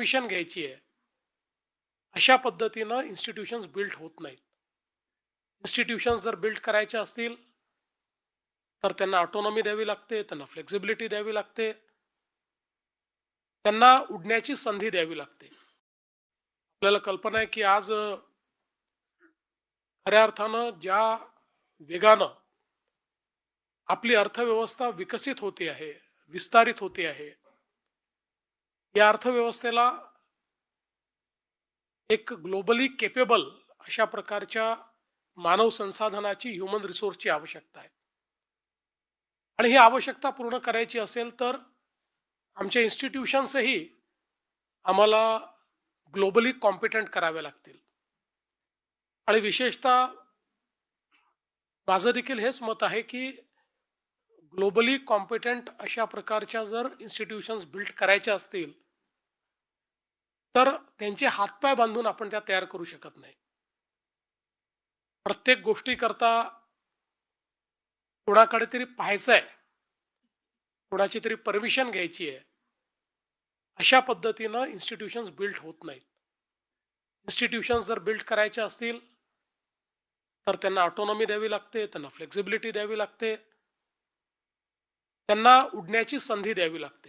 Permission घ्यायची आहे. अशा पद्धतीनं इन्स्टिट्यूशन्स बिल्ड होत नाहीत. इन्स्टिट्यूशन्स जर बिल्ड करायचे असतील तर त्यांना ऑटोनॉमी द्यावी लागते त्यांना फ्लेक्झिबिलिटी द्यावी लागते त्यांना उडण्याची संधी द्यावी लागते. आपल्याला कल्पना आहे की आज खऱ्या अर्थानं ज्या वेगानं आपली अर्थव्यवस्था विकसित होते आहे विस्तारित होते आहे या अर्थव्यवस्थेला एक ग्लोबली केपेबल अशा प्रकारच्या मानव संसाधनाची ह्युमन रिसोर्सची आवश्यकता आहे. आणि ही आवश्यकता पूर्ण करायची असेल तर आमच्या इन्स्टिट्यूशन्सही आम्हाला ग्लोबली कॉम्पिटंट करावे लागतील. आणि विशेषतः माझं देखील हेच मत आहे की ग्लोबली कॉम्पिटंट अशा प्रकारच्या जर इन्स्टिट्यूशन्स बिल्ड करायच्या असतील तर त्यांचे हातपाय बांधून आपण त्या तयार करू शकत नाही. प्रत्येक गोष्टीकरता कोणाकडे तरी पाहायचं आहे कोणाची तरी परमिशन घ्यायची आहे अशा पद्धतीनं इन्स्टिट्यूशन्स बिल्ड होत नाहीत. इन्स्टिट्यूशन्स जर बिल्ड करायचे असतील तर त्यांना ऑटोनॉमी द्यावी लागते त्यांना फ्लेक्झिबिलिटी द्यावी लागते त्यांना उडण्याची संधी द्यावी लागते.